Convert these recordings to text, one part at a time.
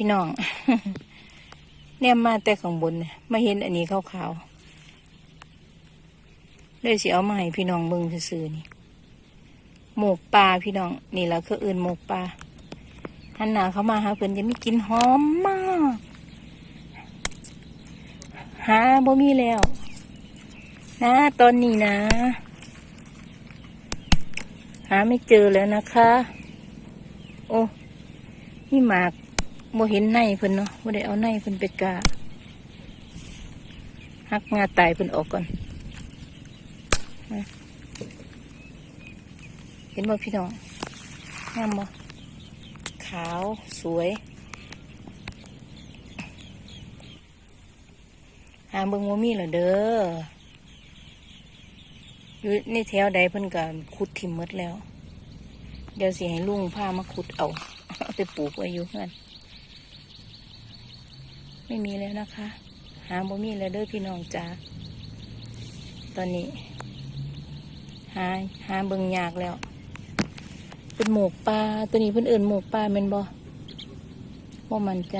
พี่น้องเนี่ยมาแต่ข้างบนเนี่ยมาเห็นอันนี้ขาวๆเลยสิเอามาให้พี่น้องเบิ่งซื่อนี่หมกปลาพี่น้อง นี่แหละคืออื่นหมกปลาหันหนาเข้ามาหาเพิ่อนจะมีกินหอมมากหาบ่มีแล้ว นะตอนนี้นะ หาไม่เจอแล้วนะคะ โอ้นี่หมาก บ่เห็นในเพิ่นเนาะบ่ได้เอาในเพิ่นไปกาหักงาตายเพิ่นออกก่อนเห็นบ่พี่น้องงามบ่ขาวสวยหาเบิ่งบ่มีเหรอเด้ออยู่ในแถวใดเพิ่นก็ขุดถิ่มหมดแล้ว เดี๋ยวสิให้ลุงพามาขุดเอา เอาไปปลูกไว้อยู่เพื่อน ไม่มีแล้วนะคะ หาบ่มีแล้วเด้อพี่น้องจ้าตอนนี้ หาหาเบิ่งยากแล้ว เป็นหมกปลาตัวนี้เพิ่อนเอิ่นหมกปลาแมนบ่บ่มั่นใจ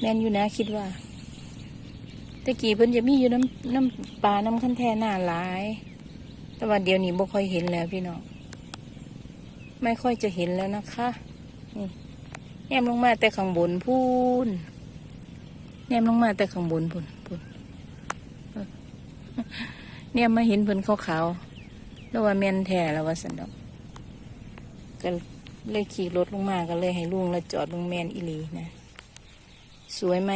แม่นอยู่นะคิดว่าตะกี้เพิ่นจะมีอยู่น้ำน้ำปลาน้ำขั้นแท่หน้าหลาย แต่ว่าเดี๋ยวนี้บ่ค่อยเห็นแล้วพี่น้องไม่ค่อยจะเห็นแล้วนะคะนี่แนมลงมาแต่ข้างบนพูน แนมลงมาแต่ข้างบนพูนพูนเนี่ยมาเห็นเพิ่นขาวๆแล้วว่าแม่นแท้แล้วว่าสันดอกก็เลยขี่รถลงมาก็เลยให้ลุงแล้วจอดลงแมนอีลีนะ สวยไหม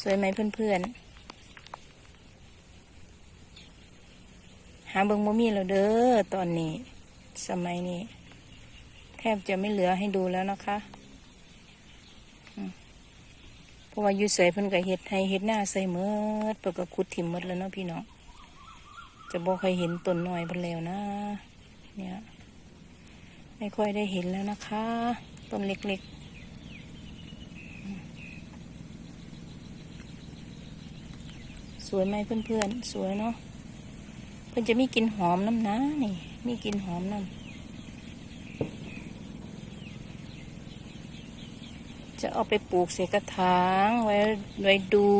สวยไหมเพื่อนๆ หาเบิงบ่มีแล้วเด้อตอนนี้ สมัยนี้ แทบจะไม่เหลือให้ดูแล้วนะคะอืม ราะว่าอยู่ใส่เพิ่นก็เฮ็ดให้เฮ็ดหน้าใส่เมดเปิดก็ขุดถิ่มหมดแล้วเนาะพี่น้องจะบ่เคยเห็นต้นหน้อยเพิ่นแล้วนะ เนี่ยไม่ค่อยได้เห็นแล้วนะคะ ต้นเล็กๆ สวยไหมเพื่อนๆ สวยเนาะเพิ่อนจะมีกลิ่นหอมน้ำนะนี่ มีกลิ่นหอมน้ำ จะเอาไปปลูกเสกระถางไว้ไว้ดู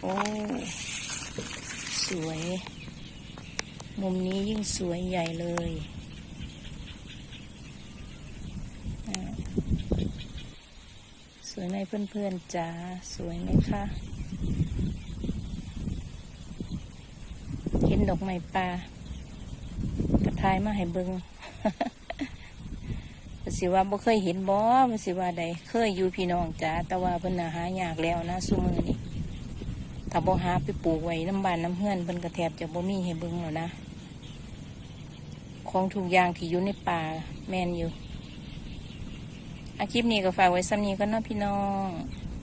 โอ้ สวย มุมนี้ยิ่งสวยใหญ่เลยสวยไหมเพื่อนๆจ๋าสวยไหมคะ เห็นดอกไม้ป่ากระทายมาให้เบิง สิว่าบ่เคยเห็นบ่มันสิว่าใดเคยอยู่พี่น้องจ้าแต่ว่าเพิ่นน่ะหายากแล้วนะซุมือนี่ถ้าบ่หาไปปลูกไว้น้ำบ้านน้ำเฮือนเพิ่นก็แทบจะบ่มีให้เบิ่งแล้วนะ ของทุกอย่างที่อยู่ในป่าแม่นอยู่อาคลิปนี้ก็ฝากไว้ซ้ำนี้ก็เนาะพี่น้อง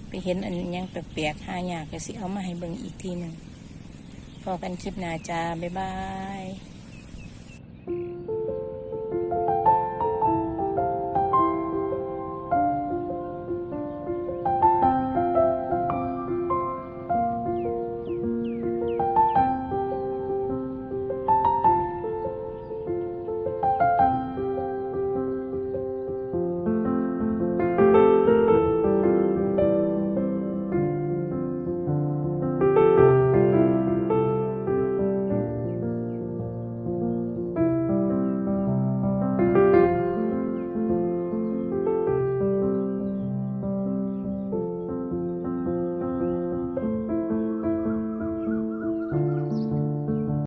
ไปเห็นอันยังแปลกๆหายากก็สิเอามาให้เบิ่งอีกทีหนึ่งพอกันคลิปหน้าจ้าบ๊ายบาย